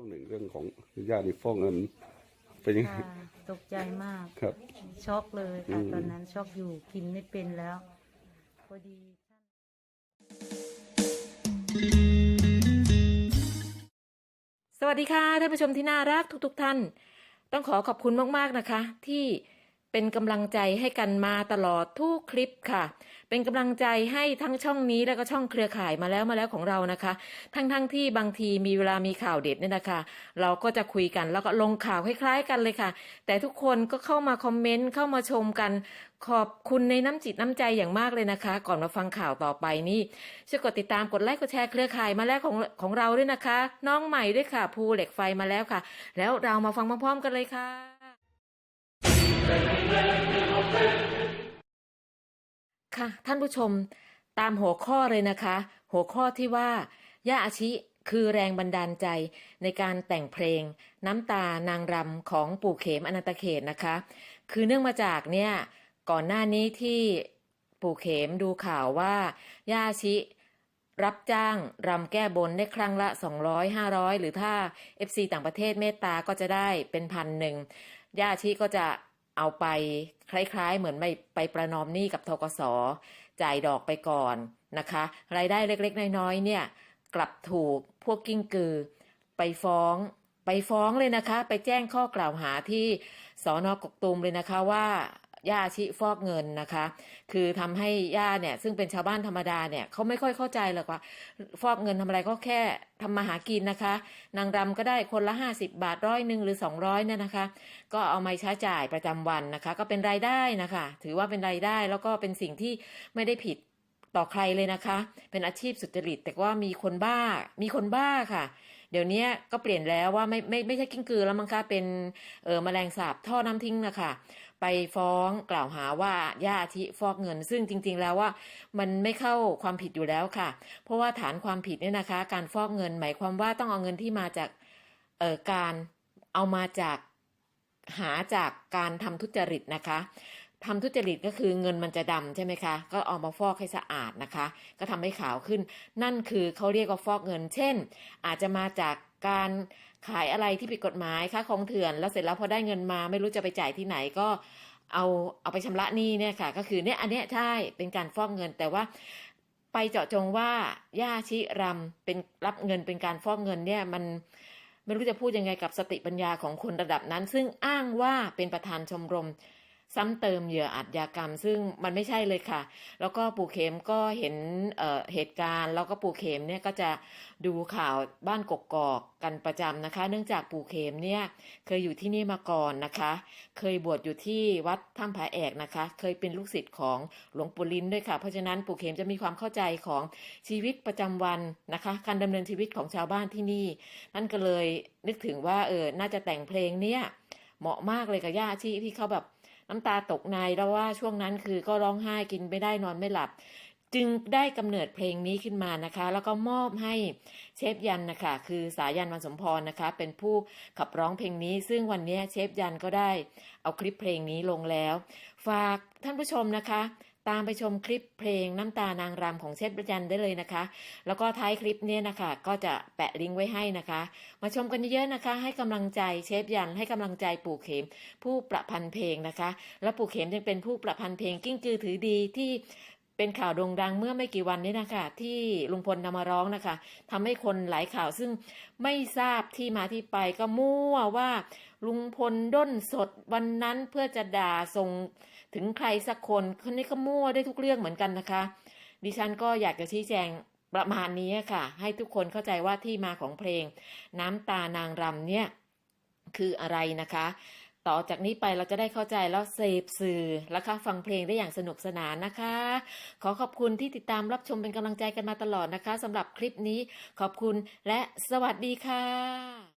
ช่วงหนึ่งเรื่องของญาติฟอกเงินเป็นยังไง ค่ะตกใจมาก ครับ ช็อกเลยค่ะอืม ตอนนั้นช็อกอยู่กินไม่เป็นแล้ว พอดี สวัสดีค่ะท่านผู้ชมที่น่ารักทุกๆทท่าน ต้องขอขอบคุณมากๆนะคะ ที่ เป็นกำลังใจให้กันมาตลอดทุกคลิปค่ะ เป็นกำลังใจให้ทั้งช่องนี้แล้วก็ช่องเครือข่ายมาแล้วมาแล้วของเรานะคะ ทั้งๆทที่บางทีมีเวลามีข่าวเด็ดเนี่ยนะคะ เราก็จะคุยกันแล้วก็ลงข่าวคล้ายๆกันเลยค่ะ แต่ทุกคนก็เข้ามาคอมเมนต์เข้ามาชมกันขอบคุณในน้ำจิตน้ำใจอย่างมากเลยนะคะ ก่อนมาฟังข่าวต่อไปนี่ช่วยกดติดตามกดไลค์กดแชร์เครือข่ายมาแล้วของของเราด้วยนะคะ น้องใหม่ด้วยค่ะภูเหล็กไฟมาแล้วค่ะ แล้วเรามาฟังพร้อมๆกันเลยค่ะ ค่ะท่านผู้ชมตามหัวข้อเลยนะคะ หัวข้อที่ว่าย่าอาชิคือแรงบันดาลใจในการแต่งเพลง น้ำตานางรำของปู่เขมอนันตเขตนะคะ คือเนื่องมาจากเนี่ยก่อนหน้านี้ที่ปู่เขมดูข่าวว่าย่าอาชิรับจ้างรำแก้บนได้ครั้งละ 200 500 หรือถ้า FC ต่างประเทศเมตตาก็จะได้เป็นพันหนึ่งย่าอาชีก็จะเอาไป คล้ายๆ เหมือนไปไปประนอมหนี้กับทกศจ่ายดอกไปก่อนนะคะ รายได้เล็กๆ น้อยๆเนี่ยกลับถูกพวกกิ้งกือ ไปฟ้อง ไปฟ้องเลยนะคะ ไปแจ้งข้อกล่าวหาที่สอนอกกตูมเลยนะคะว่า ย่าชิฟอกเงินนะคะ คือทำให้ย่าเนี่ยซึ่งเป็นชาวบ้านธรรมดาเนี่ยเขาไม่ค่อยเข้าใจหรอกว่า ฟอกเงินทำอะไรก็แค่ทำมาหากินนะคะ นางรำก็ได้คนละ 50 บาทร้อยหนึ่งหรือ 200เนี่ยนะคะ ก็เอามาใช้จ่ายประจำวันนะคะ ก็เป็นรายได้นะคะ ถือว่าเป็นรายได้แล้วก็เป็นสิ่งที่ไม่ได้ผิดต่อใครเลยนะคะ เป็นอาชีพสุจริต แต่ว่ามีคนบ้า มีคนบ้าค่ะ เดี๋ยวนี้ก็เปลี่ยนแล้วว่าไม่ไม่ไม่ใช่กิ้งกือแล้วมั้งคะเป็นเออแมลงสาบท่อน้ำทิ้งนะคะ ไปฟ้องกล่าวหาว่าย่าทิฟอกเงิน ซึ่งจริง ๆ แล้วว่ามันไม่เข้าความผิดอยู่แล้วค่ะ เพราะว่าฐานความผิดเนี่ยนะคะ การฟอกเงินหมายความว่าต้องเอาเงินที่มาจากเอ่อการเอามาจากหาจากการทำทุจริตนะคะทำทุจริตก็คือเงินมันจะดำใช่ไหมคะ ก็เอามาฟอกให้สะอาดนะคะ ก็ทำให้ขาวขึ้น นั่นคือเขาเรียกว่าฟอกเงิน เช่น อาจจะมาจากการ ขายอะไรที่ผิดกฎหมายค่าของเถื่อน แล้วเสร็จแล้วพอได้เงินมา ไม่รู้จะไปจ่ายที่ไหนก็เอาเอาไปชำระหนี้เนี่ยค่ะ ก็คือเนี่ยอันเนี้ยใช่เป็นการฟอกเงินแต่ว่าไปเจาะจงว่าย่าชิรำเป็นรับเงินเป็นการฟอกเงินเนี่ยมันไม่รู้จะพูดยังไงกับสติปัญญาของคนระดับนั้น ซึ่งอ้างว่าเป็นประธานชมรม ซ้ำเติมเหยื่ออาชญากรรม ซึ่งมันไม่ใช่เลยค่ะ แล้วก็ปู่เข็มก็เห็นเเหตุการณ์ แล้วก็ปู่เข็มเนี่ยก็จะดูข่าวบ้านกกอกกันประจำนะคะ เนื่องจากปู่เข็มเนี่ยเคยอยู่ที่นี่มาก่อนนะคะ เคยบวชอยู่ที่วัดถ้ำผาแอกนะคะ เคยเป็นลูกศิษย์ของหลวงปู่ลินด้วยค่ะ เพราะฉะนั้นปู่เข็มจะมีความเข้าใจของชีวิตประจำวันนะคะ การดำเนินชีวิตของชาวบ้านที่นี่ นั่นก็เลยนึกถึงว่าเออน่าจะแต่งเพลงเนี่ยเหมาะมากเลยกับย่าอาชีที่เขาแบบ น้ำตาตกในแล้วว่าช่วงนั้นคือก็ร้องไห้กินไม่ได้นอนไม่หลับ จึงได้กำเนิดเพลงนี้ขึ้นมานะคะ แล้วก็มอบให้เชฟยันนะคะคือสายันวันสมพรนะคะ เป็นผู้ขับร้องเพลงนี้ ซึ่งวันนี้เชฟยันก็ได้เอาคลิปเพลงนี้ลงแล้ว ฝากท่านผู้ชมนะคะ ตามไปชมคลิปเพลงน้ำตานางรำของเชฟยันได้เลยนะคะ แล้วก็ท้ายคลิปเนี้นะคะ ก็จะแปะลิงก์ไว้ให้นะคะ มาชมกันเยอะๆนะคะ ให้กำลังใจเชฟยันให้กำลังใจปู่เข็ม ผู้ประพันธ์เพลงนะคะ และปู่เข็มยังเป็นผู้ประพันธ์เพลงกิ้งกือถือดีที่ เป็นข่าวโด่งดังเมื่อไม่กี่วันนี้นะคะที่ลุงพลนำมาร้องนะคะทำให้คนหลายข่าวซึ่งไม่ทราบที่มาที่ไปก็มั่วว่าลุงพลด้นสดวันนั้นเพื่อจะด่าส่งถึงใครสักคนคนนี้ก็มั่วได้ทุกเรื่องเหมือนกันนะคะ ดิฉันก็อยากจะชี้แจงประมาณนี้ค่ะ ให้ทุกคนเข้าใจว่าที่มาของเพลง น้ำตานางรำเนี่ยคืออะไรนะคะ ต่อจากนี้ไปเราจะได้เข้าใจแล้วเสพสื่อและคะฟังเพลงได้อย่างสนุกสนานนะคะ ขอขอบคุณที่ติดตามรับชมเป็นกำลังใจกันมาตลอดนะคะสำหรับคลิปนี้ขอบคุณและสวัสดีค่ะ